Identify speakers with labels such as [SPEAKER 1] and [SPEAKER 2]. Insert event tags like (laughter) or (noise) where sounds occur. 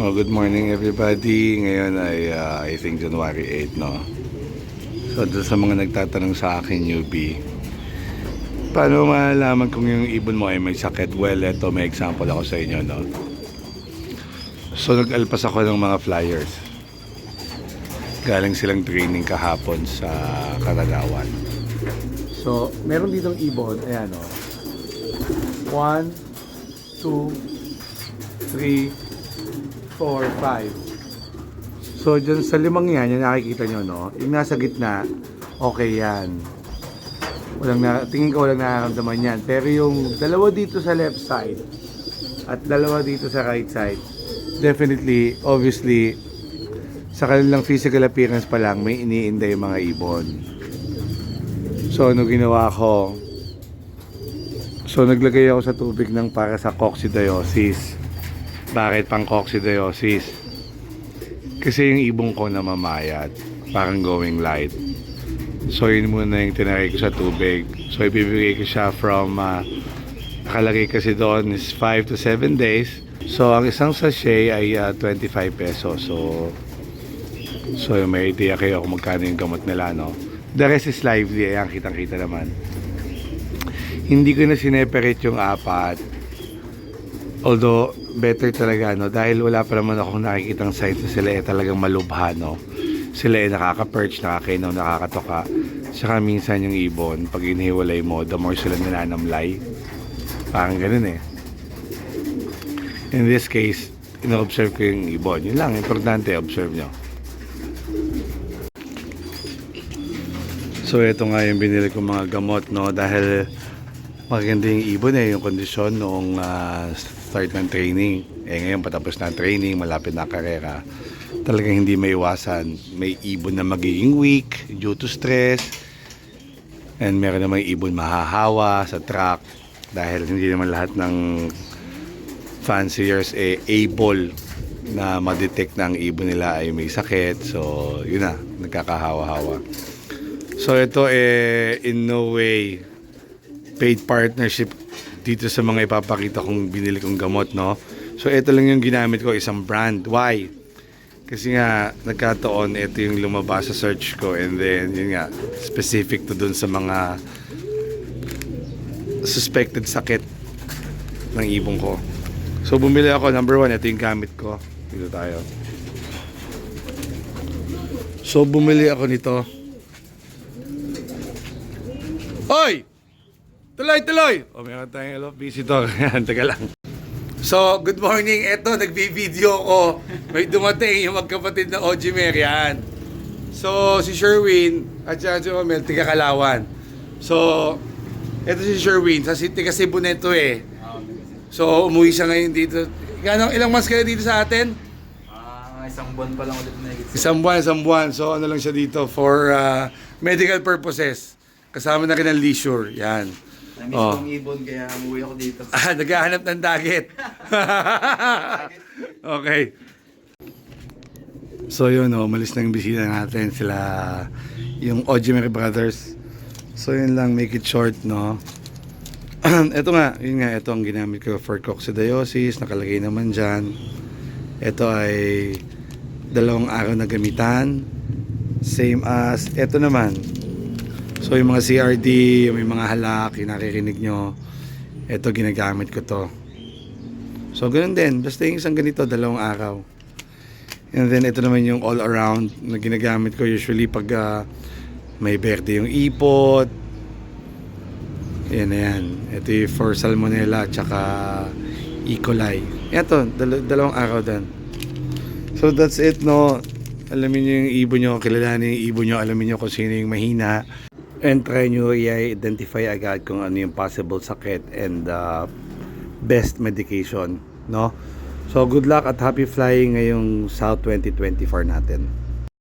[SPEAKER 1] Oh, good morning everybody. Ngayon ay uh, I think January 8, no? So, doon sa mga nagtatanong sa akin, newbie, paano malalaman kung yung ibon mo ay may sakit? Well, ito may example ako sa inyo, no? So, nag-alpas ako ng mga flyers. Galing silang training kahapon sa Karanawan. So, meron ditong ibon. Ayan, no? One, two, three, 4, 5. So, dyan sa limang yan, yung nakikita nyo, no? Yung nasa gitna, okay yan. Walang na, tingin ko walang nararamdaman yan. Pero yung dalawa dito sa left side at dalawa dito sa right side, definitely, obviously, sa kanilang physical appearance pa lang, may iniinda yung mga ibon. So, ano ginawa ko? So, naglagay ako sa tubig ng para sa coccidiosis. Bakit pang coccidiosis? Kasi yung ibong ko namamayat, parang going light. So yun muna yung tinaray ko sa tubig. So ibibigay ko siya from, uh, nakalagay kasi doon is 5 to 7 days. So ang isang sachet ay uh, 25 pesos. So So may idea kayo kung magkano yung gamot nila, no? The rest is lively, ayan, kitang-kita naman. Hindi ko na sineperate yung apat. Although, better talaga, no? Dahil wala pa naman akong nakikitang signs na sila eh talagang malubha, no? Sila eh nakaka-perch, nakakainaw, nakakatoka. Saka minsan yung ibon, pag inihiwalay mo, the more sila nananamlay. Parang ganun eh. In this case, ino-observe ko yung ibon. Yun lang, importante, observe nyo. So, ito nga yung binili kong mga gamot, no? Dahil maganda yung ibon eh, yung kondisyon noong ah, start ng training. Eh ngayon patapos na training, malapit na karera. Talagang hindi may iwasan. May ibon na magiging weak due to stress. And meron namang ibon mahahawa sa track. Dahil hindi naman lahat ng fanciers eh able na ma-detect na ang ibon nila ay may sakit. So, yun na, nagkakahawa-hawa. So, ito eh, in no way paid partnership dito sa mga ipapakita kong binili kong gamot, no? So, ito lang yung ginamit ko, isang brand. Why? Kasi nga, nagkataon, ito yung lumabas sa search ko and then, yun nga, specific to dun sa mga suspected sakit ng ibong ko. So, bumili ako, number one, ito yung gamit ko. Dito tayo. So, bumili ako nito. Hoy! Tuloy, tuloy! O, meron tayong hello, visitor. (laughs) Yan, taga lang. So, good morning. Eto, nagbi-video ko. May dumating yung magkapatid na Ojimer. Yan. So, si Sherwin at siya si Romel, tiga Kalawan. So, eto si Sherwin. Sa city kasi Buneto eh. So, umuwi siya ngayon dito. Gano'ng ilang months kayo dito sa atin?
[SPEAKER 2] Ah, isang buwan pa lang ulit na higit.
[SPEAKER 1] Isang buwan, isang buwan. So, ano lang siya dito for uh, medical purposes. Kasama na rin ang leisure. Yan.
[SPEAKER 2] Na-miss
[SPEAKER 1] Oh.
[SPEAKER 2] kong ibon kaya umuwi ako dito.
[SPEAKER 1] Ah, naghahanap ng dagat. (laughs) okay. So yun, oh, umalis na yung bisita natin sila yung Ojimer Brothers. So yun lang, make it short, no? (clears throat) ito nga, yun nga, ito ang ginamit ko for coccidiosis, nakalagay naman dyan. Ito ay dalawang araw na gamitan. Same as, ito naman. So yung mga CRD, yung mga halak, yung nakikirinig nyo, ito ginagamit ko to. So ganun din, basta yung isang ganito, dalawang araw. And then ito naman yung all around na ginagamit ko usually pag ah, may berde yung ipot. Yan na yan. Ito yung for salmonella tsaka E. coli. Ito, dal- dalawang araw din. So that's it no. Alamin nyo yung ibon nyo, kilalanin yung ibon nyo, alamin nyo kung sino yung mahina. And try nyo i-identify agad kung ano yung possible sakit and uh, best medication. No? So good luck at happy flying ngayong South 2024 natin.